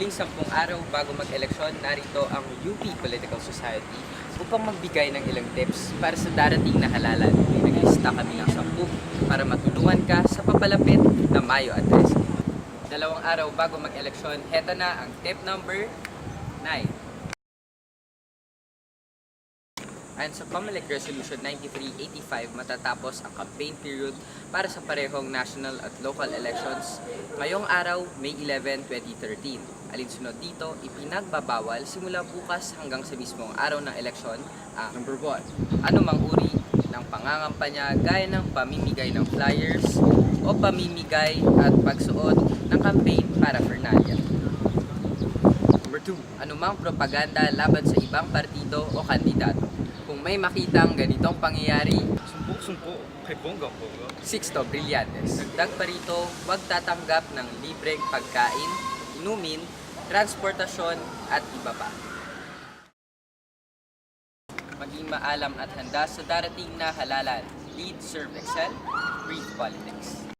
huling sampung araw bago mag-eleksyon, narito ang UP Political Society upang magbigay ng ilang tips para sa darating na halalan. May naglista kami ng sampu para matulungan ka sa papalapit na Mayo at 13. Dalawang araw bago mag-eleksyon, heto na ang tip number 9. Ayon sa COMELEC Resolution 9385, matatapos ang campaign period para sa parehong national at local elections ngayong araw, May 11, 2013. Alinsunod dito, ipinagbabawal simula bukas hanggang sa mismong araw ng eleksyon ang number 1. Anumang uri ng pangangampanya gaya ng pamimigay ng flyers o pamimigay at pagsuot ng campaign paraphernalia. Number 2. Anumang propaganda laban sa ibang partido o kandidato. Kung may makitang ganitong pangyayari, Sumpok-sumpok kay Bongga Bongga. Sixto Brillantes. Dagdag pa rito, huwag tatanggap ng libreng pagkain, inumin, transportasyon at iba pa. Maging maalam at handa sa darating na halalan. Lead, serve, excel, breathe politics.